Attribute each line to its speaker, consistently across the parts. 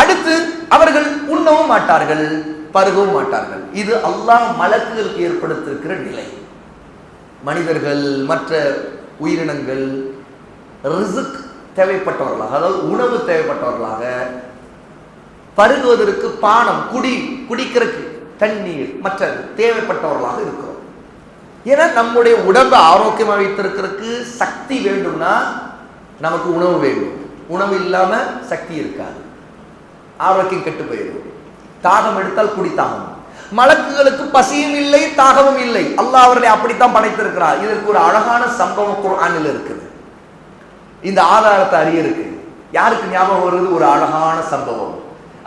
Speaker 1: அடுத்து அவர்கள் உண்ணவும் மாட்டார்கள் பருகவும் மாட்டார்கள். இது அல்லாஹ் மலக்குகளுக்கு ஏற்படுத்தியிருக்கிற நிலை. மனிதர்கள் மற்ற உயிரினங்கள் ரிசுக் தேவைப்பட்டவர்களாக அதாவது உணவு தேவைப்பட்டவர்களாக பருகுவதற்கு பானம் குடி குடிக்கிறதுக்கு தண்ணீர் மற்ற தேவைப்பட்டவர்களாக இருக்கிறோம். ஏன்னா நம்முடைய உடம்பை ஆரோக்கியமாக வைத்திருக்கிறதுக்கு சக்தி வேண்டும்னா நமக்கு உணவு வேண்டும். உணவு இல்லாமல் சக்தி இருக்காது. ஆரோக்கியம் கெட்டு போயிடும் தாகம் எடுத்தால் குடித்தாகும் மலக்குகளுக்கு பசியும் இல்லை தாகமும் இல்லை. அல்லாஹ் அவர்களை அப்படித்தான் படைத்திருக்கிறார். இதற்கு ஒரு அழகான சம்பவம் குரானில் இருக்குது. இந்த ஆதாரத்தை அறிய இருக்கு. யாருக்கு ஞாபகம் வருது ஒரு அழகான சம்பவம்.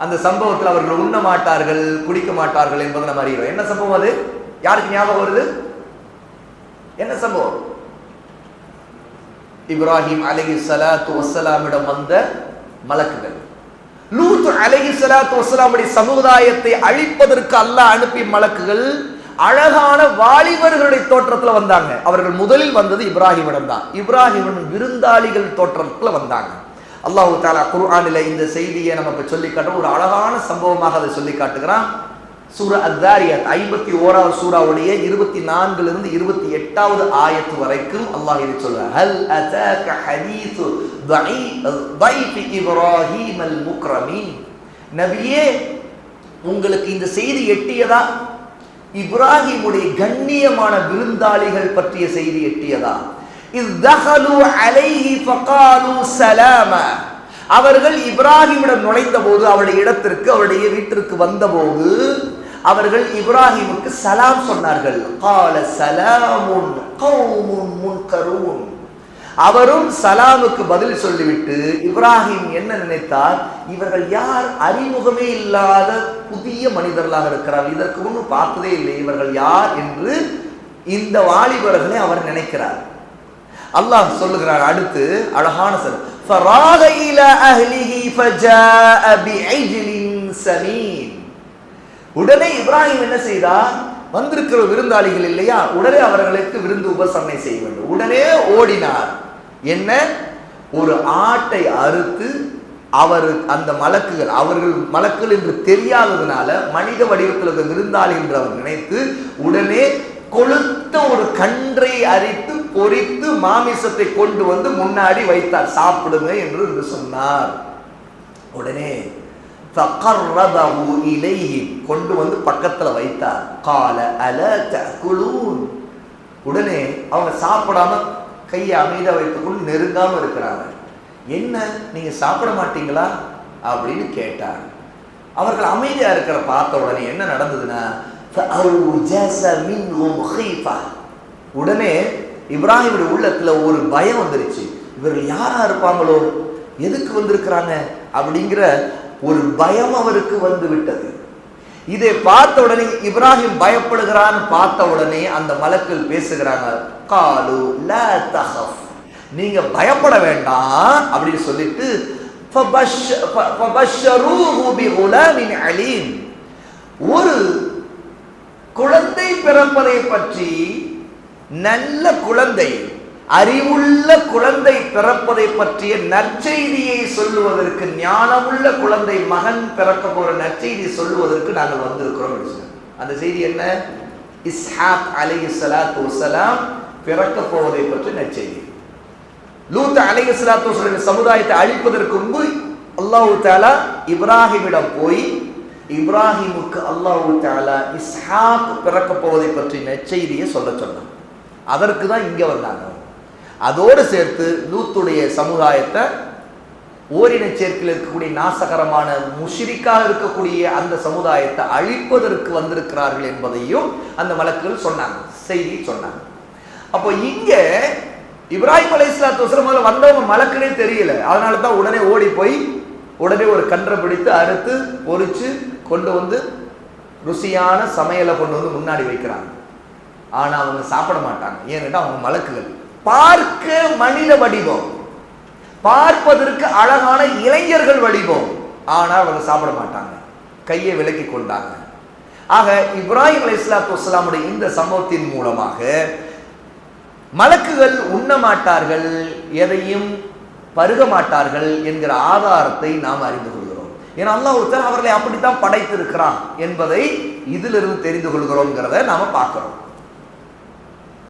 Speaker 1: அந்த சம்பவத்தில் அவர்கள் உண்ண மாட்டார்கள் குடிக்க மாட்டார்கள் என்பதை நம்ம அறிகிறோம். என்ன சம்பவம் அது? யாருக்கு ஞாபகம் வருது? என்ன சம்பவம்? இப்ராஹிம் அலஹி சலாத்து வசலாமிடம் வந்த மலக்குகள். லூத் அலஹி சலாத்து வசலாமுடைய சமுதாயத்தை அழிப்பதற்கு அல்லாஹ் அனுப்பிய மலக்குகள் அழகான வாலிபர்களுடைய தோற்றத்துல வந்தாங்க. அவர்கள் முதலில் வந்தது இப்ராஹிமிடம் தான். இப்ராஹிமின் விருந்தாளிகள் தோற்றத்துல வந்தாங்க. அல்லாஹு தாலா குர்ஆனில் இந்த செய்தியை நமக்கு சொல்லி காட்டுற ஒரு அழகான சம்பவமாக அதை சொல்லி காட்டுகிறான். சூரா அத்தாரியாத் ஐம்பத்தி ஓராவது சூறாவுடைய இருபத்தி நான்குலேருந்து இருபத்தி எட்டாவது ஆயத்து வரைக்கும் அல்லாஹ் இதை சொல்றார் ஹல் அதாக ஹதீசு தைஃபி இப்ராஹிம் அல் முக்ரமீன் நபியே உங்களுக்கு இந்த செய்தி எட்டியதா? இப்ராஹிமுடைய கண்ணியமான விருந்தாளிகள் பற்றிய செய்தி எட்டியதா? இது தஹலு அலைஹி ஃபகாலு சலாமா. அவர்கள் இப்ராஹிமிடம் நுழைந்த போது அவருடைய இடத்திற்கு அவருடைய வீட்டிற்கு வந்தபோது அவர்கள் இப்ராஹிமுக்கு சலாம் சொன்னார்கள் கால சலாமுன் கௌமுன் முன்கரூன் அவரும் சலாமுக்கு பதில் சொல்லிவிட்டு இப்ராஹிம் என்ன நினைத்தார் இவர்கள் யார் அறிமுகமே இல்லாத புதிய மனிதர்களாக இருக்கிறார் இதற்கு முன்பு பார்த்ததே இல்லை இவர்கள் யார் என்று இந்த வாலிபர்களை அவர் நினைக்கிறார் அல்லாஹ் சொல்லுகிறார் அடுத்து அழகான சொல் فراغ إلى أهله فجاء بعجل سمين உடனே இப்ராஹிம் என்ன செய்தார் வந்திருக்கிற விருந்தாளிகள் இல்லையா? உடனே அவர்களுக்கு விருந்து உபசரணை செய்ய வேண்டும். உடனே ஓடினார். என்ன? ஒரு ஆட்டை அறுத்து அவர் அந்த மலக்குகள் அவர்கள் மலக்குகள் என்று தெரியாததுனால மனித வடிவத்தில் இருந்த விருந்தாளி என்று அவர் நினைத்து உடனே கொளுத்த ஒரு கன்றை அரித்து பொறித்து மாமிசத்தை கொண்டு வந்து முன்னாடி வைத்தார். சாப்பிடுங்க என்று சொன்னார். உடனே தகர்ரபஹு இலைஹி கொண்டு வந்து பக்கத்தில் வைத்தார். கால அல தகுலூன் உடனே அவங்க சாப்பிடாம கையை அமைதியாக வைத்துக்கொண்டு நெருங்காமல் இருக்கிறாங்க என்ன நீங்கள் சாப்பிட மாட்டீங்களா? அப்படின்னு கேட்டார். அவர்கள் அமைதியாக இருக்கிற பார்த்த உடனே என்ன நடந்ததுன்னா உடனே இப்ராஹிமுடைய உள்ளத்தில் ஒரு பயம் வந்துருச்சு. இவர்கள் யாராக இருப்பாங்களோ? எதுக்கு வந்திருக்கிறாங்க? அப்படிங்கிற ஒரு பயம் அவருக்கு வந்து விட்டது இதை பார்த்த உடனே இப்ராஹிம் பயப்படுகிறான்னு பார்த்த உடனே அந்த மலக்கள் பேசுகிறாங்க காலு நீங்க பயப்பட வேண்டாம் அப்படின்னு சொல்லிட்டு ஒரு குழந்தை பிறப்பதை பற்றி நல்ல குழந்தை அறிவுள்ள குழந்தை பிறப்பதை பற்றிய நற்செய்தியை சொல்லுவதற்கு ஞானமுள்ள குழந்தை மகன் பிறக்க போற நற்செய்தி சொல்லுவதற்கு நாங்கள் வந்திருக்கிறோம் அந்த செய்தி என்ன? இஸ்ஹாக் அலைஹி சலாத்து வஸலாம் பிறக்க போவதை பற்றி நற்செய்தி. லூத் அலை சலாத்து சமுதாயத்தை அழிப்பதற்கு முன்பு அல்லாஹு தாலா இப்ராஹிமிடம் போய் இப்ராஹிமுக்கு அல்லாஹு தாலா இஸ்ஹாக் பிறக்க போவதை பற்றி நற்செய்தியை சொல்ல சொன்னார் அதற்கு தான் இங்கே வந்தாங்க. அதோடு சேர்த்து லூத்துடைய சமுதாயத்தை ஓரின சேர்க்கையில் இருக்கக்கூடிய நாசகரமான முஷிரிக்காக இருக்கக்கூடிய அந்த சமுதாயத்தை அழிப்பதற்கு வந்திருக்கிறார்கள் என்பதையும் அந்த வழக்குகள் சொன்னாங்க செய்தி சொன்னாங்க. அப்போ இங்க இப்ராஹிம் அலை இஸ்லாத்து முதல்ல வந்தவங்க மலக்குனே தெரியல. அதனால தான் உடனே ஓடி போய் உடனே ஒரு கன்றை பிடித்து அறுத்து பொறிச்சு கொண்டு வந்து ருசியான சமையலை கொண்டு வந்து முன்னாடி வைக்கிறாங்க. ஆனால் அவங்க சாப்பிட மாட்டாங்க. ஏன்னுட்டா அவங்க மலக்குகள். பார்க்க மனித வடிவம். பார்ப்பதற்கு அழகான இளைஞர்கள் வடிவம். ஆனால் அவங்க சாப்பிட மாட்டாங்க. கையை விலக்கி கொண்டாங்க. ஆக இப்ராஹிம் அலி இஸ்லாத்து வஸ்லாமுடைய இந்த சம்பவத்தின் மூலமாக மலக்குகள் உண்ண மாட்டார்கள் எதையும் பருக மாட்டார்கள் என்கிற ஆதாரத்தை நாம் அறிந்து கொள்கிறோம். ஏன்னா அல்லாஹ் ஒருத்தர் அவர்களை அப்படித்தான் படைத்திருக்கிறான் என்பதை இதிலிருந்து தெரிந்து கொள்கிறோங்கிறத நாம பார்க்கிறோம்.